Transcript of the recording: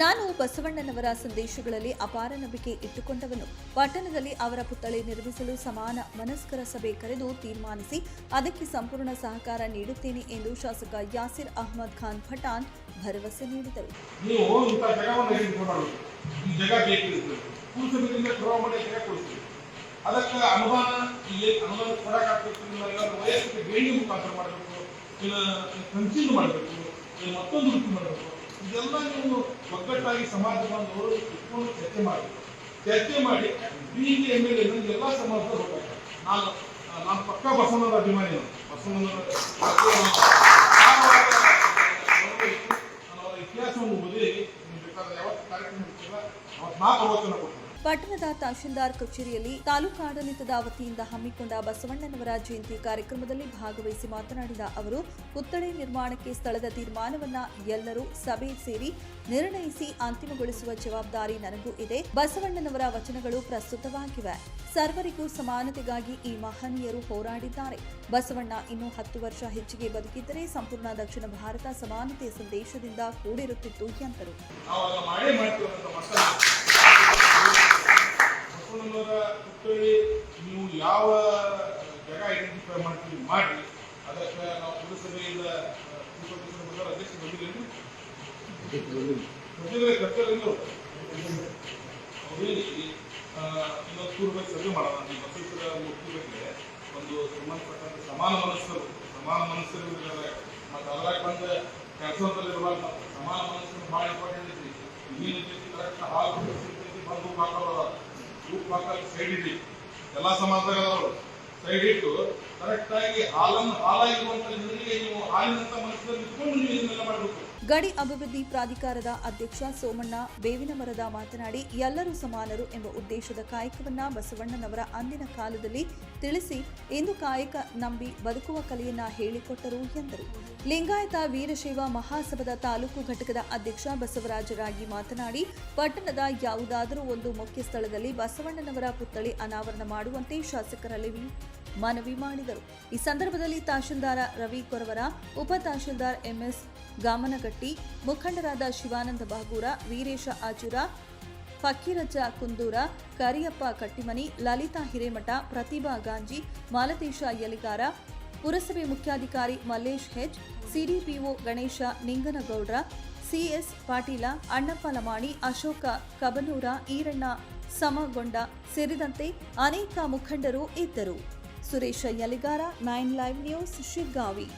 ನಾನು ಬಸವಣ್ಣನವರ ಸಂದೇಶಗಳಲ್ಲಿ ಅಪಾರ ನಂಬಿಕೆ ಇಟ್ಟುಕೊಂಡವನು. ಪಟ್ಟಣದಲ್ಲಿ ಅವರ ಪುತ್ಥಳಿ ನಿರ್ಮಿಸಲು ಸಮಾನ ಮನಸ್ಕರ ಸಭೆ ಕರೆದು ತೀರ್ಮಾನಿಸಿ ಅದಕ್ಕೆ ಸಂಪೂರ್ಣ ಸಹಕಾರ ನೀಡುತ್ತೇನೆ ಎಂದು ಶಾಸಕ ಯಾಸಿರ್ ಅಹಮದ್ ಖಾನ್ ಪಠಾನ್ ಭರವಸೆ ನೀಡಿದರು. ಅದಕ್ಕೆ ಅನುದಾನ ಇಲ್ಲಿ ಅನುದಾನ ಕೊಡಕ್ಕಾಗ್ಬೇಕು ವಯಸ್ಸಿಗೆ ಬೇಣಿ ಮುಖಾಂತರ ಮಾಡಬೇಕು, ಇಲ್ಲ ಕಂಚಿನ ಮಾಡಬೇಕು ಮತ್ತೊಂದು ರೀತಿ ಮಾಡಬೇಕು. ಇದೆಲ್ಲ ನೀವು ಒಗ್ಗಟ್ಟಾಗಿ ಸಮಾಜವನ್ನು ಇಟ್ಕೊಂಡು ಚರ್ಚೆ ಮಾಡಿ. ಚರ್ಚೆ ಮಾಡಿ B D M L A ಎಲ್ಲ ಸಮಾಜದ ಹೋಗ್ಬೇಕು ನಾನು ನಾನು ಪಕ್ಕ ಬಸವಣ್ಣನ ಅಭಿಮಾನಿ ಬಸವಣ್ಣನ ಇತಿಹಾಸವನ್ನು ಓದಿ ನೀವು ಬೇಕಾದ ಯಾವತ್ತು ಕಾರ್ಯಕ್ರಮ ಅವತ್ತು ನಾ ಪ್ರವಚನ ಕೊಡ್ತೀನಿ. ಪಟ್ಟಣದ ತಹಶೀಲ್ದಾರ್ ಕಚೇರಿಯಲ್ಲಿ ತಾಲೂಕಾಡಳಿತದ ವತಿಯಿಂದ ಹಮ್ಮಿಕೊಂಡ ಬಸವಣ್ಣನವರ ಜಯಂತಿ ಕಾರ್ಯಕ್ರಮದಲ್ಲಿ ಭಾಗವಹಿಸಿ ಮಾತನಾಡಿದ ಅವರು, ಪುತ್ಥಳಿ ನಿರ್ಮಾಣಕ್ಕೆ ಸ್ಥಳದ ತೀರ್ಮಾನವನ್ನ ಎಲ್ಲರೂ ಸಭೆ ಸೇರಿ ನಿರ್ಣಯಿಸಿ ಅಂತಿಮಗೊಳಿಸುವ ಜವಾಬ್ದಾರಿ ನನಗೂ ಇದೆ. ಬಸವಣ್ಣನವರ ವಚನಗಳು ಪ್ರಸ್ತುತವಾಗಿವೆ. ಸರ್ವರಿಗೂ ಸಮಾನತೆಗಾಗಿ ಈ ಮಹನೀಯರು ಹೋರಾಡಿದ್ದಾರೆ. ಬಸವಣ್ಣ ಇನ್ನೂ ಹತ್ತು ವರ್ಷ ಹೆಚ್ಚಿಗೆ ಬದುಕಿದ್ದರೆ ಸಂಪೂರ್ಣ ದಕ್ಷಿಣ ಭಾರತ ಸಮಾನತೆ ಸಂದೇಶದಿಂದ ಕೂಡಿರುತ್ತಿತ್ತು ಎಂದರು. ಬಸವಣ್ಣನವರ ಪುತ್ಥಳಿ ನೀವು ಯಾವ ಜಾಗ ಐಡೆಂಟಿಫೈ ಮಾಡ್ತೀವಿ ಮಾಡಿ, ಅದಕ್ಕೆ ನಾವು ಪುರಸಭೆಯಿಂದ ಅಧ್ಯಕ್ಷ ಬಂದಿಲ್ಲ ಬಂದಿದ್ರೆ ಕರ್ತವ್ಯ ಅವರಲ್ಲಿ ಇನ್ನೊಂದು ಪೂರ್ವ ಸಭೆ ಮಾಡೋಣ ನೀವು ಬಗ್ಗೆ ಒಂದು ಸಮಾನ ಮನಸ್ಸರು ಸಮಾನ ಮನಸ್ಸರು ಇದ್ದಾರೆ ಮತ್ತು ಅದ್ರಾಗ ಬಂದ ಕೆಲಸದಲ್ಲಿರುವಾಗ ಸಮಾನ ಮನಸ್ಸನ್ನು ಭಾಳ ಇಂಪಾರ್ಟೆಂಟ್ ಐತಿ ನೀನು ಕರೆಕ್ಟ್ ಹಾಲು ಬಂದು ಹಾಕೋರು ಸೈಡ್ ಇಡಿ ಎಲ್ಲ ಸಮಾಜಗಳವರು ಸೈಡ್ ಇಟ್ಟು ಕರೆಕ್ಟಾಗಿ ಹಾಲನ್ನು ಹಾಲಾಗಿರುವಂಥ ಜನರಿಗೆ ನೀವು ಹಾಲಿನಂತ ಮನಸ್ಸಲ್ಲಿ ಇಟ್ಕೊಂಡು ನೀವು ಇದನ್ನೆಲ್ಲ ಮಾಡಬೇಕು. ಗಡಿ ಅಭಿವೃದ್ಧಿ ಪ್ರಾಧಿಕಾರದ ಅಧ್ಯಕ್ಷ ಸೋಮಣ್ಣ ಬೇವಿನ ಮರದ ಮಾತನಾಡಿ, ಎಲ್ಲರೂ ಸಮಾನರು ಎಂಬ ಉದ್ದೇಶದ ಕಾಯಕವನ್ನ ಬಸವಣ್ಣನವರ ಅಂದಿನ ಕಾಲದಲ್ಲಿ ತಿಳಿಸಿ, ಇಂದು ಕಾಯಕ ನಂಬಿ ಬದುಕುವ ಕಲೆಯನ್ನ ಹೇಳಿಕೊಟ್ಟರು ಎಂದರು. ಲಿಂಗಾಯತ ವೀರಶೈವ ಮಹಾಸಭದ ತಾಲೂಕು ಘಟಕದ ಅಧ್ಯಕ್ಷ ಬಸವರಾಜರಾಗಿ ಮಾತನಾಡಿ, ಪಟ್ಟಣದ ಯಾವುದಾದರೂ ಒಂದು ಮುಖ್ಯ ಸ್ಥಳದಲ್ಲಿ ಬಸವಣ್ಣನವರ ಪುತ್ಥಳಿ ಅನಾವರಣ ಮಾಡುವಂತೆ ಶಾಸಕರಲ್ಲಿ ಮನವಿ ಮಾಡಿದರು. ಈ ಸಂದರ್ಭದಲ್ಲಿ ತಹಶೀಲ್ದಾರ ರವಿ ಕೊರವರ, ಉಪ ತಹಶೀಲ್ದಾರ್ ಎಂಎಸ್ ಗಾಮನಗಟ್ಟಿ, ಮುಖಂಡರಾದ ಶಿವಾನಂದ ಬಾಗೂರ, ವೀರೇಶ ಆಚೂರ, ಫಕೀರಜ್ಜ ಕುಂದೂರ, ಕರಿಯಪ್ಪ ಕಟ್ಟಿಮನಿ, ಲಲಿತಾ ಹಿರೇಮಠ, ಪ್ರತಿಭಾ ಗಾಂಜಿ, ಮಾಲತೇಶ ಯಲಿಗಾರ, ಪುರಸಭೆ ಮುಖ್ಯಾಧಿಕಾರಿ Mallesh H, CDPO Ganesh Ningangoudar, CS Patil, Annappa Lamani, Ashok Kabanur, Eranna Samagond ಸೇರಿದಂತೆ ಅನೇಕ ಮುಖಂಡರು ಇದ್ದರು. Suresh Yaligar, nine live news, Shiggavi.